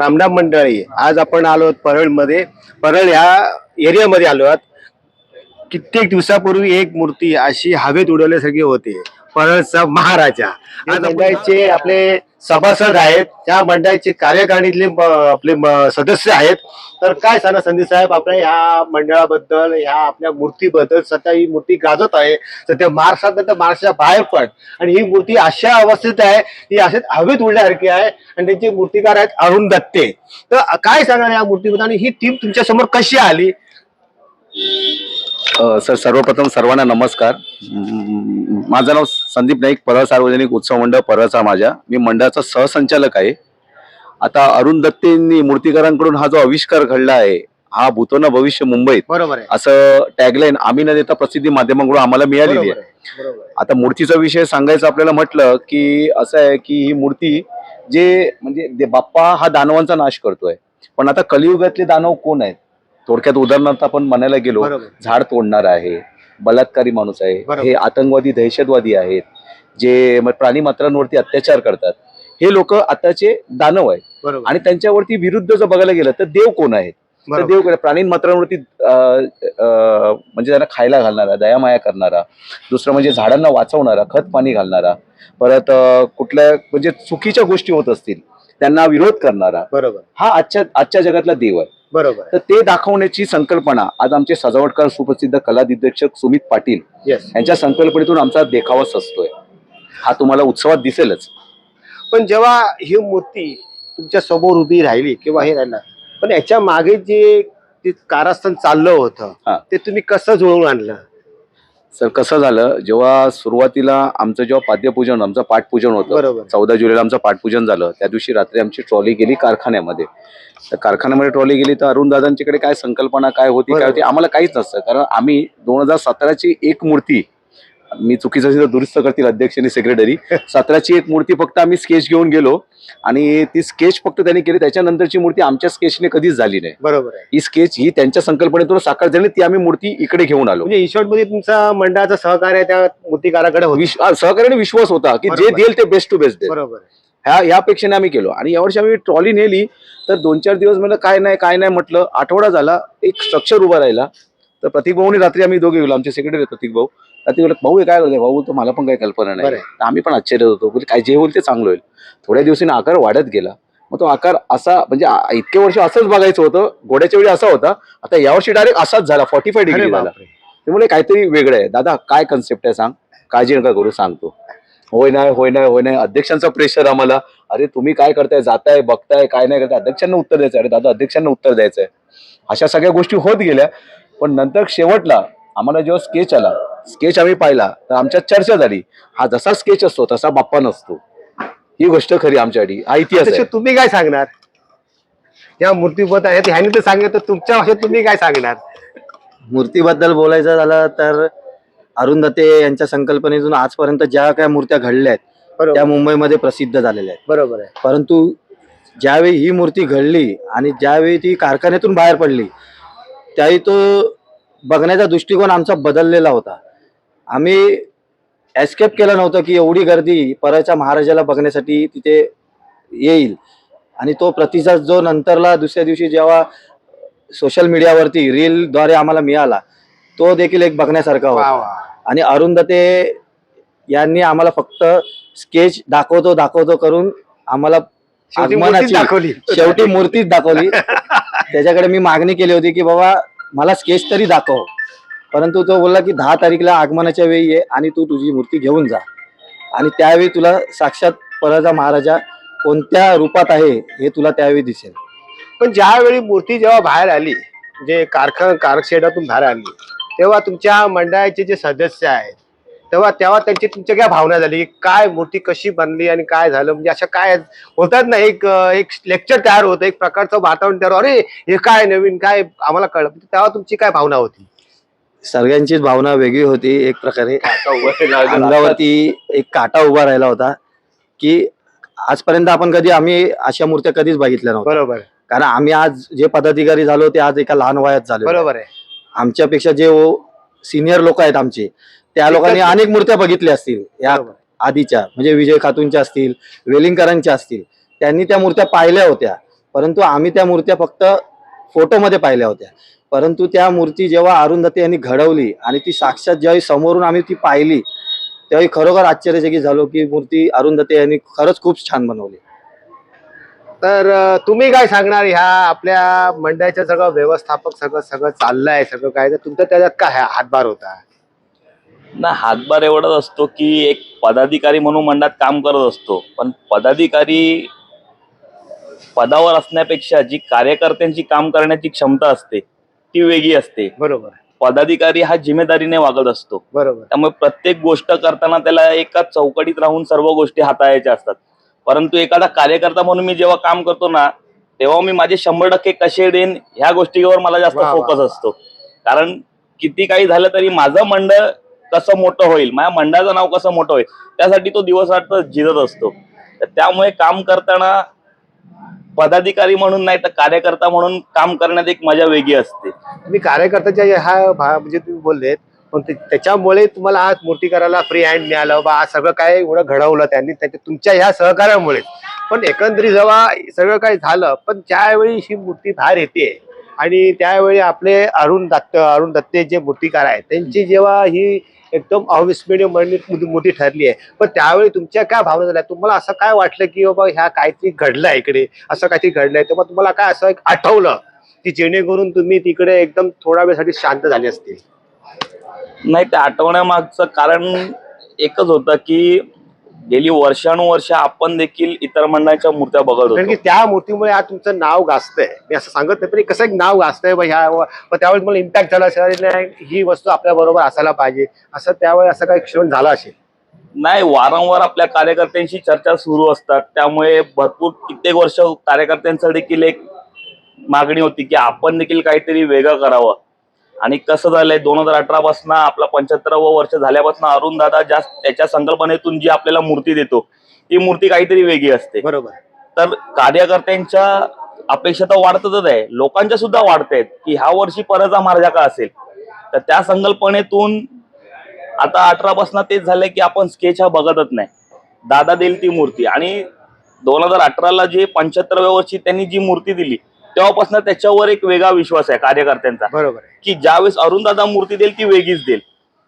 रामदाम मंडळी आज आपण आलो आहोत परळमध्ये. परळ ह्या एरियामध्ये आलो आहोत. कित्येक दिवसापूर्वी एक मूर्ती अशी हवेत उडवल्यासारखी होती परळचा महाराजा. आज आपले सभासद आहेत त्या मंडळाचे कार्यकारिणीतले आपले सदस्य आहेत. तर काय सांगा संदीप साहेब आपल्या ह्या मंडळाबद्दल ह्या आपल्या मूर्तीबद्दल सध्या ही मूर्ती गाजत आहे सध्या महाराष्ट्रात नाही तर महाराष्ट्राच्या बाहेर पण. आणि ही मूर्ती अशा अवस्थेत आहे ही असेच हवेत उडल्यासारखी आहे आणि त्यांचे मूर्तिकार आहेत अरुण दत्ते. तर काय सांगा या मूर्तीबद्दल? आणि ही टीम तुमच्यासमोर कशी आली? सर सर्वप्रथम सर्वांना नमस्कार. माझं नाव संदीप नाईक परळ सार्वजनिक उत्सव मंडळ परळचा माझ्या. मी मंडळाचा सहसंचालक आहे. आता अरुण दत्तेंनी मूर्तिकारांकडून हा जो आविष्कार घडला आहे हा भूतोना भविष्य मुंबईत बरोबर आहे. असं टॅगलाईन आम्ही न देता प्रसिद्धी माध्यमांकडून आम्हाला मिळालेली आहे. आता मूर्तीचा विषय सांगायचं आपल्याला म्हटलं की असं आहे की ही मूर्ती जे म्हणजे बाप्पा हा दानवांचा नाश करतोय. पण आता कलियुगातले दानव कोण आहेत? थोडक्यात उदाहरणार्थ आपण म्हणायला गेलो. झाड तोडणार आहे बलात्कारी माणूस आहे. हे आतंकवादी दहशतवादी आहेत जे प्राणी मात्रांवरती अत्याचार करतात हे लोक आताचे दानव आहेत आणि त्यांच्यावरती विरुद्ध जर बघायला गेलं तर देव कोण आहेत तर. देव? प्राणी मात्रांवरती म्हणजे त्यांना खायला घालणारा दयामाया करणारा दुसरं म्हणजे झाडांना वाचवणारा खत पाणी घालणारा परत कुठल्या म्हणजे चुकीच्या गोष्टी होत असतील त्यांना विरोध करणारा बरोबर हा आजच्या आजच्या जगातला देव आहे बरोबर. तर ते दाखवण्याची संकल्पना आज आमचे सजावटकार सुप्रसिद्ध कला दिग्दर्शक सुमित पाटील येस यांच्या संकल्पनेतून आमचा देखावा सजतोय. हा तुम्हाला उत्सवात दिसेलच. पण जेव्हा ही मूर्ती तुमच्यासमोर उभी राहिली किंवा हे राहिला पण याच्या मागे जे कारस्थान चाललं होतं. ते तुम्ही कसं जुळवून आणलं? सर कसं झालं? जेव्हा सुरुवातीला आमचं जेव्हा पाद्यपूजन आमचं पाठपूजन होतं बरोबर. चौदा जुलैला आमचं पाठपूजन झालं. त्या दिवशी रात्री आमची ट्रॉली गेली कारखान्यामध्ये. तर कारखान्यामध्ये ट्रॉली गेली तर अरुण दादांच्याकडे काय संकल्पना काय होती काय होती आम्हाला काहीच नसतं. कारण आम्ही दोन हजार सतराची एक मूर्ती मी चुकीचं असेल तर दुरुस्त करतील अध्यक्ष आणि सेक्रेटरी सतराची एक मूर्ती फक्त आम्ही स्केच घेऊन गेलो आणि ती स्केच फक्त त्यांनी केली. त्याच्यानंतरची मूर्ती आमच्या स्केचने कधीच झाली नाही. बरोबर ही स्केच ही त्यांच्या संकल्पनेतून साकार झाली ती आम्ही मूर्ती इकडे घेऊन आलो. म्हणजे मध्ये तुमचा मंडळाचं सहकार्य त्या मूर्तिकाराकडे सहकार्याने विश्वास होता की जे. देईल ते बेस्ट टू बेस्ट देईल. बरोबर. ह्या या अपेक्षेने आम्ही केलो. आणि यावर्षी आम्ही ट्रॉली नेली तर दोन चार दिवस म्हणलं काय नाही काय नाही म्हटलं. आठवडा झाला एक स्ट्रक्चर उभा राहिला. तर प्रतीक भाऊनी रात्री आम्ही दोघे गेलो. आमचे सेक्रेटरी प्रतीक भाऊ. रात्री बोलत भाऊ हे काय करते भाऊ तर मला पण काही कल्पना नाही. तर आम्ही पण आश्चर्य होतो. बोलले, काय जे होईल ते चांगलं होईल. थोड्या दिवसांनी आकार वाढत गेला. मग तो आकार असा म्हणजे इतके वर्ष असंच बघायचं होतं. घोड्याच्या वेळी असा होता. आता यावर्षी डायरेक्ट असाच झाला. फॉर्टी फाय डिग्री झाला. त्यामुळे काहीतरी वेगळं आहे. दादा काय कन्सेप्ट आहे सांग. काळजी नका करू सांगतो. होय नाही होय नाही होय नाही. अध्यक्षांचा प्रेशर आम्हाला. अरे तुम्ही काय करताय? जाताय बघताय काय नाही करताय? अध्यक्षांना उत्तर द्यायचं अरे दादा अध्यक्षांना उत्तर द्यायचंय. अशा सगळ्या गोष्टी होत गेल्या. पण नंतर शेवटला आम्हाला जेव्हा स्केच आला स्केच आम्ही पाहिला तर आमच्यात चर्चा झाली हा जसा स्केच असतो तसा बाप्पा नसतो. ही गोष्ट खरी आमच्यासाठी हा इतिहास तुम्ही काय सांगणार? या मूर्तीबद्दल आहेत ह्याने तर सांगितलं तर तुमच्या भाषेत तुम्ही काय सांगणार? मूर्तीबद्दल बोलायचं झालं तर अरुण दत्ते यांच्या संकल्पनेतून आजपर्यंत ज्या काय मूर्त्या घडल्या आहेत त्या मुंबईमध्ये प्रसिद्ध झालेल्या आहेत. बरोबर आहे. परंतु ज्यावेळी ही मूर्ती घडली आणि ज्यावेळी ती कारखान्यातून बाहेर पडली त्यावेळी तो बघण्याचा दृष्टिकोन आमचा बदललेला होता. आम्ही एस्केप केलं नव्हतं की एवढी गर्दी परळच्या महाराजाला बघण्यासाठी तिथे येईल. आणि तो प्रतिसाद जो नंतरला दुसऱ्या दिवशी जेव्हा सोशल मीडियावरती रीलद्वारे आम्हाला मिळाला तो देखील एक बघण्यासारखा होता. आणि अरुंधते यांनी आम्हाला फक्त स्केच दाखवतो दाखवतो करून आम्हाला शेवटी मूर्तीच दाखवली. त्याच्याकडे मी मागणी केली होती की बाबा मला स्केच तरी दाखव. परंतु तो बोलला की दहा तारीखला आगमनाच्या वेळी ये आणि तू तुझी मूर्ती घेऊन जा. आणि त्यावेळी तुला साक्षात परजा महाराजा कोणत्या रूपात आहे हे तुला त्यावेळी दिसेल. पण ज्यावेळी मूर्ती जेव्हा बाहेर आली जे कारखा कारशेडातून बाहेर आली तेव्हा तुमच्या मंडळाचे जे सदस्य आहेत तेव्हा तेव्हा त्यांची तुमच्या काय भावना झाली? काय मूर्ती कशी बनली आणि काय झालं? म्हणजे अशा काय होतात ना एक एक लेक्चर तयार होतं एक प्रकारचं वातावरण तयार अरे हे काय नवीन काय आम्हाला कळलं. तेव्हा तुमची काय भावना होती? सगळ्यांचीच भावना वेगळी होती एक प्रकारे. अंगावरती एक काटा उभा राहिला होता की आजपर्यंत आपण कधी आम्ही अशा मूर्त्या कधीच बघितल्या नव्हत्या. बरोबर कारण आम्ही आज जे पदाधिकारी झालो ते आज एका लहान वयात झालो बरोबर आहे. आमच्यापेक्षा जे सिनियर लोक आहेत आमचे त्या लोकांनी अनेक मूर्त्या बघितल्या असतील. या. आधीच्या म्हणजे विजय खातूंच्या असतील वेलिंगकरांच्या असतील. त्यांनी त्या मूर्त्या पाहिल्या होत्या. परंतु आम्ही त्या मूर्त्या फक्त फोटोमध्ये पाहिल्या होत्या. परंतु त्या मूर्ती जेव्हा अरुंधती यांनी घडवली आणि ती साक्षात ज्यावेळी समोरून आम्ही ती पाहिली त्यावेळी खरोखर आश्चर्यचकित झालो की मूर्ती अरुंधती यांनी खरंच खूप छान बनवली. तर तुम्ही काय सांगणार? ह्या आपल्या मंडळाचं सगळं व्यवस्थापक सगळं सगळं चाललंय सगळं काय? तर तुमचा त्याच्यात काय हातभार होता? ना हातभार एवढाच असतो की एक पदाधिकारी म्हणून मंडळात काम करत असतो. पण पदाधिकारी पदावर असण्यापेक्षा जी कार्यकर्त्यांची काम करण्याची क्षमता असते ती वेगळी असते. बरोबर. पदाधिकारी हा जिम्मेदारीने वागत असतो. बरोबर. त्यामुळे प्रत्येक गोष्ट करताना त्याला एका चौकटीत राहून सर्व गोष्टी हाताळायच्या असतात. परंतु एखादा कार्यकर्ता म्हणून मी जेव्हा काम करतो ना तेव्हा मी माझे शंभर टक्के कसे देईन ह्या गोष्टीवर मला जास्त फोकस. असतो. कारण किती काही झालं तरी माझं मंडळ कसं मोठं होईल? माझ्या मंडळाचं नाव कसं मोठं होईल? त्यासाठी तो दिवस रात्र झिरत असतो. तर त्यामुळे काम करताना पदाधिकारी म्हणून नाही तर कार्यकर्ता म्हणून काम करण्यात एक मजा वेगळी असते. तुम्ही कार्यकर्त्याच्या ह्या भा- म्हणजे तुम्ही बोललेत पण ते- त्याच्यामुळे तुम्हाला आज मूर्ती करायला फ्री हँड मिळालं. बा आज सगळं काय एवढं घडवलं त्यांनी त्याच्या तुमच्या ह्या सहकार्यामुळे पण एकंदरीत जेव्हा सगळं काय झालं पण ज्यावेळी ही मूर्ती बाहेर येते आणि त्यावेळी आपले अरुण दत्त अरुण दत्ते जे मूर्तीकार आहेत त्यांची जेव्हा ही एकदम अविस्मरणीय मरणीत मोठी ठरली आहे. पण त्यावेळी तुमच्या काय भावना झाल्या? तुम्हाला असं काय वाटलं की बाबा ह्या काहीतरी घडलंय इकडे? असं काहीतरी घडलंय. तेव्हा तुम्हाला काय असं एक आठवलं की जेणेकरून तुम्ही तिकडे एकदम थोड्या वेळसाठी शांत झाले असतील? नाही ते आठवण्यामागचं कारण एकच होतं की गेली वर्षानुवर्ष आपण देखील इतर मंडळाच्या मूर्त्या बघत कारण की होतो त्या मूर्तीमुळे आज तुमचं नाव गाजतंय. मी असं सांगत नाही पण एक कसं एक नाव गाजतंय बा ह्या पण त्यावेळी मला इम्पॅक्ट झाला असेल अरे नाही ही वस्तू आपल्या बरोबर असायला पाहिजे. असं त्यावेळी असं काही क्षण झाला असेल? नाही वारंवार आपल्या कार्यकर्त्यांशी चर्चा सुरू असतात. त्यामुळे भरपूर कित्येक वर्ष कार्यकर्त्यांचं देखील एक मागणी होती की आपण देखील काहीतरी वेगळं करावं. आणि कसं झालंय दोन हजार अठरा पासून आपला पंच्याहत्तरावं वर्ष झाल्यापासून अरुण दादा जास्त त्याच्या संकल्पनेतून जी आपल्याला मूर्ती देतो ती मूर्ती काहीतरी वेगळी असते. बरोबर. तर कार्यकर्त्यांच्या अपेक्षा तर वाढतच आहे. लोकांच्या सुद्धा वाढत आहेत की ह्या वर्षी परचा मार्जा का असेल? तर त्या संकल्पनेतून आता अठरा पासून तेच झालंय की आपण स्केच हा बघतच नाही. दादा देईल ती मूर्ती. आणि दोन हजार अठराला जे पंच्याहत्तराव्या वर्षी त्यांनी जी मूर्ती दिली तेव्हापासून त्याच्यावर एक वेगळा विश्वास आहे कार्यकर्त्यांचा. बरोबर की ज्यावेळेस अरुण दादा मूर्ती देईल ती वेगळीच देईल.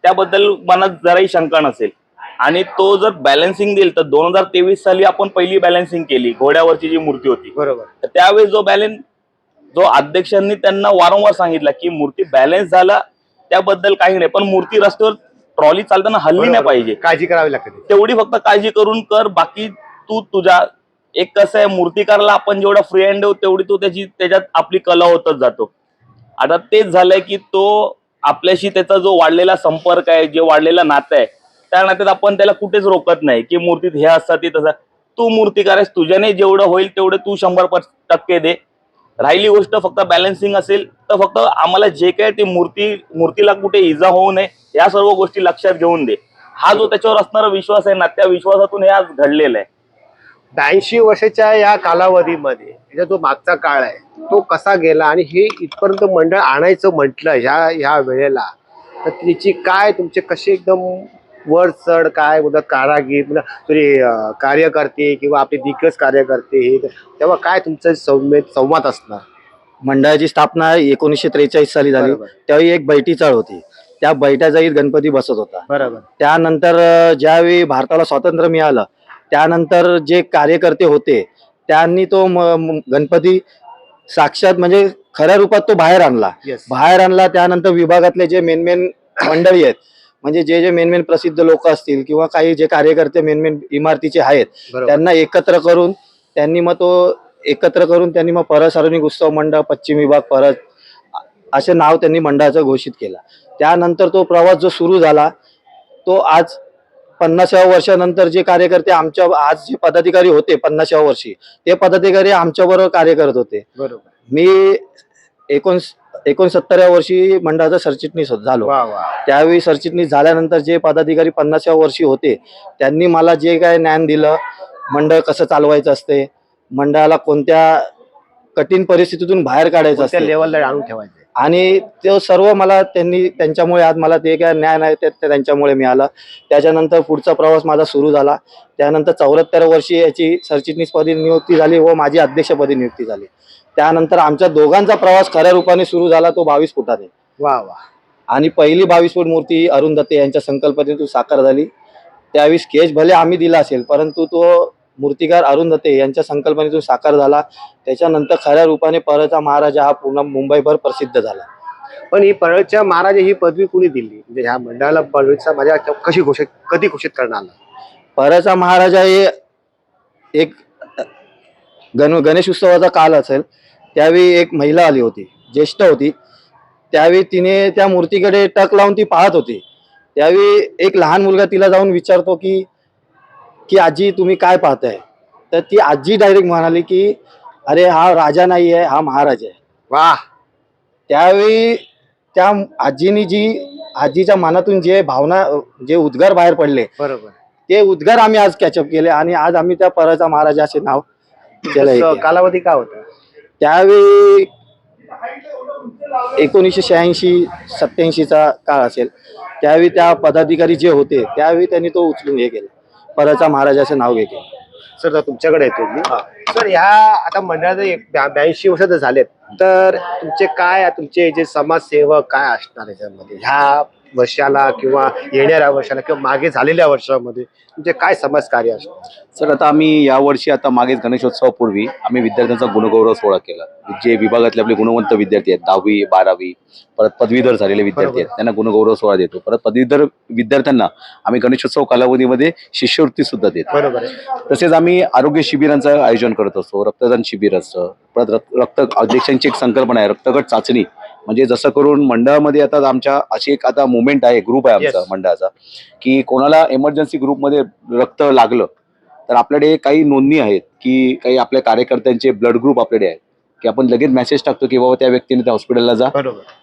त्याबद्दल मनात जराही शंका नसेल. आणि तो जर बॅलन्सिंग देईल तर दोन हजार तेवीस साली आपण पहिली बॅलन्सिंग केली घोड्यावरची जी मूर्ती होती. बरोबर. तर त्यावेळेस जो बॅलन्स जो अध्यक्षांनी त्यांना वारंवार सांगितलं की मूर्ती बॅलन्स झाला त्याबद्दल काही नाही पण मूर्ती रस्त्यावर ट्रॉली चालताना हल्ली नाही. पाहिजे. काळजी करावी लागते. तेवढी फक्त काळजी करून कर बाकी तू तुझ्या एक कसं आहे मूर्तिकारला आपण जेवढा फ्री हँड देऊ तेवढी तो त्याची त्याच्यात आपली कला होतच जातो. आता तेच झालंय की तो आपल्याशी त्याचा जो वाढलेला संपर्क आहे जे वाढलेला नातं आहे त्या नात्यात आपण त्याला कुठेच रोकत नाही की मूर्तीत हे असतात ते तसं. तू मूर्तिकार आहेस तुझ्याने जेवढं होईल तेवढं तू शंभर पर- टक्के दे. राहिली गोष्ट फक्त बॅलन्सिंग असेल तर फक्त आम्हाला जे काय ती मूर्ती मूर्तीला कुठे इजा होऊ नये या सर्व गोष्टी लक्षात घेऊन दे. हा जो त्याच्यावर असणारा विश्वास आहे ना त्या विश्वासातून हे आज घडलेलं आहे. ब्याऐंशी वर्षाच्या या कालावधीमध्ये याचा जो मागचा काळ आहे तो कसा गेला आणि हे इथपर्यंत मंडळ आणायचं म्हटलं ह्या ह्या वेळेला तर त्याची काय तुमचे कसे एकदम वर चढ काय बोलतात कारागीर पुन्हा तरी कार्यकर्ते किंवा आपले दिग्गज कार्यकर्ते हे तेव्हा काय तुमचं संवेद संवाद असणार? मंडळाची स्थापना एकोणीसशे त्रेचाळीस साली झाली. त्यावेळी एक बैठी चाळ होती. त्या बैठ्या जागीर गणपती बसत होता. बरोबर. त्यानंतर ज्यावेळी भारताला स्वातंत्र्य मिळालं त्यानंतर जे कार्यकर्ते होते त्यांनी तो गणपती साक्षात म्हणजे खऱ्या रूपात तो बाहेर आणला. येस बाहेर आणला त्यानंतर विभागातले जे मेन मेन मंडळी आहेत म्हणजे जे जे मेन मेन प्रसिद्ध लोक असतील किंवा काही जे कार्यकर्ते मेन मेन इमारतीचे आहेत त्यांना एकत्र करून त्यांनी मग तो एकत्र करून त्यांनी मग परत सार्वजनिक उत्सव मंडळ पश्चिम विभाग परत असे नाव त्यांनी मंडळाचं घोषित केलं. त्यानंतर तो प्रवास जो सुरू झाला तो आज पन्नासाव्या वर्षानंतर जे कार्यकर्ते आमच्या आज जे पदाधिकारी होते पन्नासाव्या वर्षी ते पदाधिकारी आमच्या बरोबर कार्य करत होते. बरोबर. मी एकोण एकोणसत्तराव्या वर्षी मंडळाचा सरचिटणीस झालो. वा वा. त्यावेळी सरचिटणीस झाल्यानंतर जे पदाधिकारी पन्नासव्या वर्षी होते त्यांनी मला जे काय ज्ञान दिलं मंडळ कसं चालवायचं असते मंडळाला कोणत्या कठीण परिस्थितीतून बाहेर काढायचं असते. लेवलला आणून ठेवायचे? आणि तो सर्व मला त्यांनी त्यांच्यामुळे आज मला ते काय न्याय नाही ते त्यांच्यामुळे मिळालं. त्याच्यानंतर पुढचा प्रवास माझा सुरू झाला. त्यानंतर चौऱ्याहत्तर वर्षी याची सरचिटणीसपदी नियुक्ती झाली व माझी अध्यक्षपदी नियुक्ती झाली. त्यानंतर आमच्या दोघांचा प्रवास खऱ्या रूपाने सुरू झाला तो बावीस फुटाने. वा वा. आणि पहिली बावीस फूट मूर्ती अरुण दत्ते यांच्या संकल्पनेतून साकार झाली. त्यावेळी स्केच भले आम्ही दिला असेल परंतु तो मूर्तिकार अरुण दत्ते यांच्या संकल्पनेतून साकार झाला. त्याच्यानंतर खऱ्या रूपाने परचा महाराजा हा पूर्ण मुंबईभर प्रसिद्ध झाला. पण ही परळच्या महाराज ही पदवी कुणी दिली? म्हणजे ह्या मंडळाला परळचा माझ्या कशी घोषित कधी घोषित करण्यात आला? परचा महाराजा हे एक गण गणेश उत्सवाचा काल असेल त्यावेळी एक महिला आली होती ज्येष्ठ होती. त्यावेळी तिने त्या मूर्तीकडे टक लावून ती पाहत होती. त्यावेळी एक लहान मुलगा तिला जाऊन विचारतो की की आजी तुम्ही काय पाहताय? तर ती आजी डायरेक्ट म्हणाली की अरे हा राजा नाही आहे हा महाराज आहे. वा त्यावेळी त्या आजीनी जी आजीच्या मनातून जे भावना जे उद्गार बाहेर पडले बरोबर. ते उद्गार आम्ही आज कॅचअप केले आणि आज आम्ही त्या परचा महाराजा असे नाव तसं केलं. कालावधी काय होता? त्यावेळी एकोणीसशे शहाऐंशी सत्याऐंशीचा काळ असेल. त्यावेळी त्या पदाधिकारी जे होते त्यावेळी त्यांनी तो उचलून हे केलं. परचा महाराजाचे नाव केलं सर तुमच्याकडे येतो मी. सर ह्या आता मंडळाचे ब्याऐंशी वर्ष जर झालेत. तर तुमचे काय तुमचे जे समाजसेवक काय असणार याच्यामध्ये ह्या वर्षाला किंवा येणाऱ्या वर्षाला किंवा मागे झालेल्या वर्षामध्ये तुमचे काय समाजकार्य असणार सर आता आम्ही यावर्षी आता मागेच गणेशोत्सवापूर्वी आम्ही विद्यार्थ्यांचा गुणगौरव सोहळा केला. जे विभागातले आपले गुणवंत विद्यार्थी आहेत दहावी बारावी परत पदवीधर झालेले विद्यार्थी आहेत त्यांना गुणगौरव सोहळा देतो. परत पदवीधर विद्यार्थ्यांना आम्ही गणेशोत्सव कालावधीमध्ये शिष्यवृत्ती सुद्धा देतो. बरोबर. तसेच आम्ही आरोग्य शिबिरांचं आयोजन करत असतो. रक्तदान शिबिर असतं. परत रक्त अध्यक्षांची एक संकल्पना आहे. रक्तगट चाचणी म्हणजे जसं करून मंडळामध्ये आता आमच्या अशी एक आता मुवमेंट आहे ग्रुप आहे आमचा Yes. मंडळाचा की कोणाला इमर्जन्सी ग्रुपमध्ये रक्त लागलं तर आपल्याकडे काही नोंदणी आहेत की काही आपल्या कार्यकर्त्यांचे ब्लड ग्रुप आपल्याकडे आहेत की आपण लगेच मेसेज टाकतो की बाबा त्या व्यक्तीने त्या हॉस्पिटलला जा.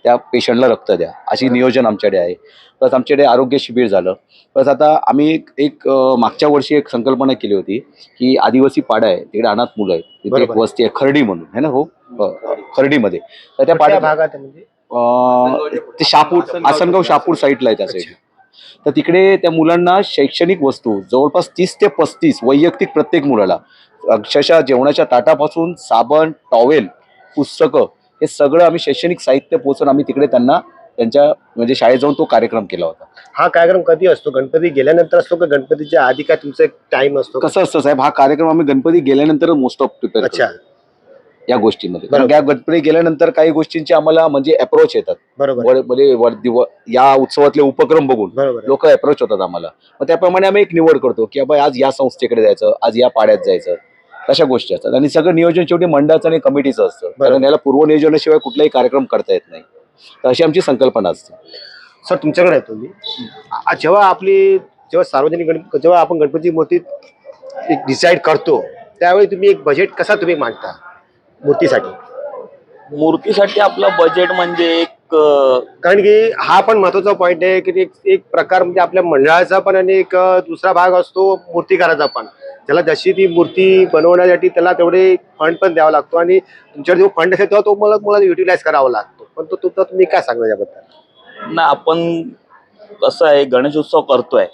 त्या पेशंटला रक्त द्या. अशी नियोजन आमच्याकडे आहे. प्लस आमच्याकडे आरोग्य शिबिर झालं. प्लस आता आम्ही एक- एक मागच्या वर्षी एक संकल्पना केली होती की आदिवासी पाडा आहे. तिकडे अनाथ मुलं आहेत. तिथे एक. वस्ती आहे. खर्डी म्हणून. है ना हो खर्डीमध्ये. तर त्या पाड्यात भागात म्हणजे? ते शापूर आसनगाव शापूर साईडला आहे त्या साईड तर तिकडे त्या मुलांना शैक्षणिक वस्तू जवळपास तीस ते पस्तीस वैयक्तिक प्रत्येक मुलाला अक्षरशः जेवणाच्या ताटापासून साबण टॉवेल पुस्तकं हे सगळं आम्ही शैक्षणिक साहित्य पोहोचून आम्ही तिकडे त्यांना त्यांच्या म्हणजे शाळेत जाऊन तो कार्यक्रम केला होता. हा कार्यक्रम कधी असतो? गणपती गेल्यानंतर असतो का गणपतीच्या आधी काय तुमचा एक टाइम असतो कसं असतं साहेब हा कार्यक्रम आम्ही गणपती गेल्यानंतर मोस्ट ऑफ प्रिपेअर अच्छा. या गोष्टीमध्ये. कारण या गणपती गेल्यानंतर काही गोष्टींचे आम्हाला म्हणजे अप्रोच येतात. बरोबर. वर- म्हणजे वर- दिव- या उत्सवातले उपक्रम बघून बरोबर. आहे. लोक अप्रोच होतात आम्हाला. मग त्याप्रमाणे आम्ही एक निवड करतो की बाबा आज या संस्थेकडे जायचं आज या पाड्यात जायचं. तशा गोष्टी असतात. आणि सगळं नियोजन शेवटी मंडळाचं आणि कमिटीचं असतं. कारण याला पूर्वनियोजनाशिवाय कुठलाही कार्यक्रम करता येत नाही. तर अशी आमची संकल्पना असते. सर तुमच्याकडे येतो मी आ- जेव्हा आपली जेव्हा सार्वजनिक गणप जेव्हा आपण गणपती मूर्ती एक डिसाईड करतो त्यावेळी तुम्ही एक बजेट कसा तुम्ही मांडता मूर्तीसाठी? मूर्तीसाठी आपलं बजेट म्हणजे एक अं, कारण की हा पण महत्त्वाचा पॉईंट आहे की एक एक प्रकार म्हणजे आपल्या मंडळाचा पण आणि एक अ, दुसरा भाग असतो मूर्तिकाराचा पण. त्याला जशी ती मूर्ती बनवण्यासाठी त्याला तेवढे फंड पण द्यावा लागतो आणि तुमच्याकडे जो फंड असेल तेव्हा तो मला मला युटिलाइज करावा लागतो. पण तो तुमचा तुम्ही काय सांगता याबद्दल? ना आपण कसं आहे गणेशोत्सव करतोय.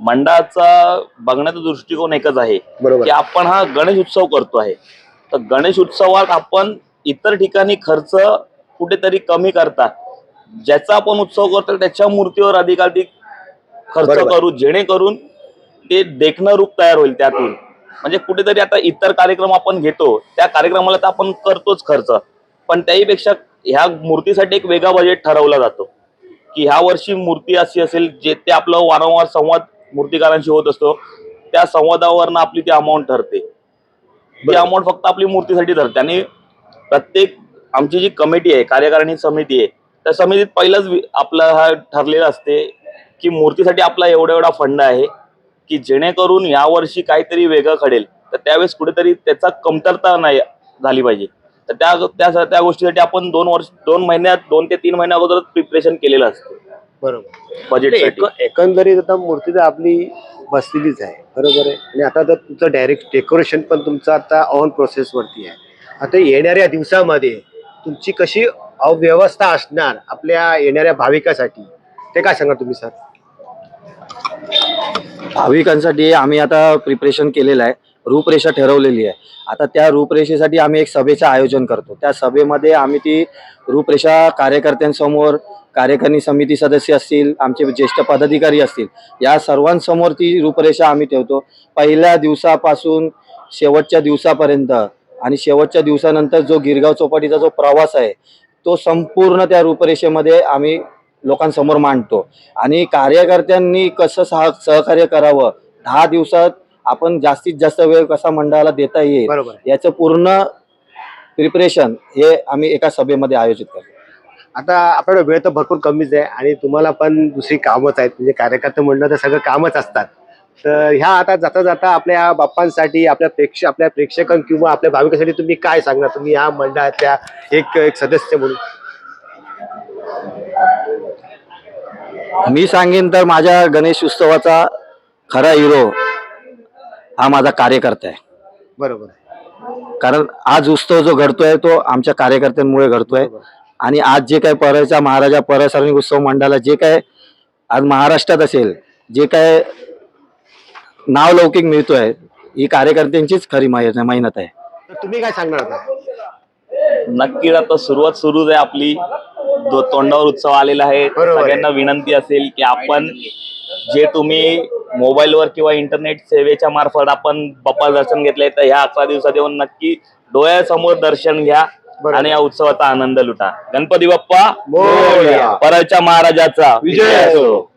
मंडळाचा बघण्याचा दृष्टिकोन एकच आहे बरोबर. की आपण हा गणेश उत्सव करतो आहे. तर गणेश उत्सवात आपण इतर ठिकाणी खर्च कुठेतरी कमी करता. ज्याचा आपण उत्सव करतो त्याच्या मूर्तीवर अधिकाधिक खर्च. करू जेणेकरून ते देखणं रूप तयार होईल त्यातून. म्हणजे कुठेतरी आता इतर कार्यक्रम आपण घेतो त्या कार्यक्रमाला तर आपण करतोच खर्च. पण त्याहीपेक्षा ह्या मूर्तीसाठी एक वेगळा बजेट ठरवला जातो. की ह्या वर्षी मूर्ती अशी असेल जे ते आपलं वारंवार संवाद मूर्तिकारांशी होत असतो त्या संवादावरनं आपली ती अमाऊंट ठरते. ती. अमाऊंट फक्त आपली मूर्तीसाठी ठरते. आणि प्रत्येक आमची जी कमिटी आहे कार्यकारिणी समिती आहे त्या समितीत पहिलाच आपला हा ठरलेला असते की मूर्तीसाठी आपला एवढा एवढा फंड आहे. की जेणेकरून यावर्षी काहीतरी वेगळं घडेल. तर त्यावेळेस कुठेतरी त्याचा कमतरता नाही झाली पाहिजे. तर त्या त्या त्या गोष्टीसाठी आपण दोन वर्ष दोन महिन्यात दोन ते तीन महिन्या अगोदरच प्रिपरेशन केलेलं असतं. बरोबर. बजेटसाठी एक- एकंदरीत आता मूर्ती तर आपली बसलेलीच आहे. बरोबर आहे. आणि आता तर तुमचं डायरेक्ट डेकोरेशन पण तुमचं आता ऑन प्रोसेस वरती आहे. आता येणाऱ्या दिवसामध्ये तुमची कशी अव्यवस्था असणार आपल्या येणाऱ्या भाविकासाठी? ते काय सांगा तुम्ही सर? भाविकांसाठी आम्ही आता प्रिपरेशन केलेलं आहे. रूपरेषा ठरवलेली आहे. आता त्या रूपरेषेसाठी आम्ही एक सभेचं आयोजन करतो. त्या सभेमध्ये आम्ही ती रूपरेषा कार्यकर्त्यांसमोर कार्यकारिणी समिती सदस्य असतील आमचे ज्येष्ठ पदाधिकारी असतील या सर्वांसमोर ती रूपरेषा आम्ही ठेवतो. पहिल्या दिवसापासून शेवटच्या दिवसापर्यंत आणि शेवटच्या दिवसानंतर जो गिरगाव चौपाटीचा जो प्रवास आहे तो संपूर्ण त्या रूपरेषेमध्ये आम्ही लोकांसमोर मांडतो. आणि कार्यकर्त्यांनी कसं सह सहकार्य करावं? दहा दिवसात आपण जास्तीत जास्त वेळ कसा मंडळाला देता येईल. याचं पूर्ण प्रिपरेशन हे आम्ही एका सभेमध्ये आयोजित करतो. आता आपल्याला वेळ तर भरपूर कमीच आहे आणि तुम्हाला पण दुसरी कामच आहेत. म्हणजे कार्यकर्ते म्हणलं तर सगळं कामच असतात. तर ह्या आता जाता जाता आपल्या बाप्पांसाठी आपल्या प्रेक्ष आपल्या प्रेक्षकां किंवा आपल्या भाविकांसाठी तुम्ही काय सांगणार? तुम्ही या मंडळातल्या एक एक सदस्य म्हणून. मी सांगेन तर माझ्या गणेश उत्सवाचा खरा हिरो हा माझा कार्यकर्ता आहे. बरोबर आहे. कारण आज उत्सव जो घडतोय तो आमच्या कार्यकर्त्यांमुळे घडतोय. आणि आज जे काय परळचा महाराजा परळ सार्वजनिक उत्सव मंडळाला जे काय आज महाराष्ट्रात असेल जे काय नावलौकिक मिळतोय ही कार्यकर्त्यांचीच खरी मेहनत आहे. तर तुम्ही काय सांगणार आता? नक्कीच आता सुरुवात सुरूच आहे आपली. तोंडावर उत्सव आलेला आहे. सगळ्यांना विनंती असेल की आपण जे तुम्ही मोबाईलवर किंवा इंटरनेट सेवेच्या मार्फत आपण बाप्पा दर्शन घेतलंय तर ह्या अकरा दिवसात येऊन नक्की डोळ्यासमोर दर्शन घ्या. आणि या उत्सवाचा आनंद लुटा गणपती बाप्पा मोरया. परळच्या महाराजाचा विजय असो.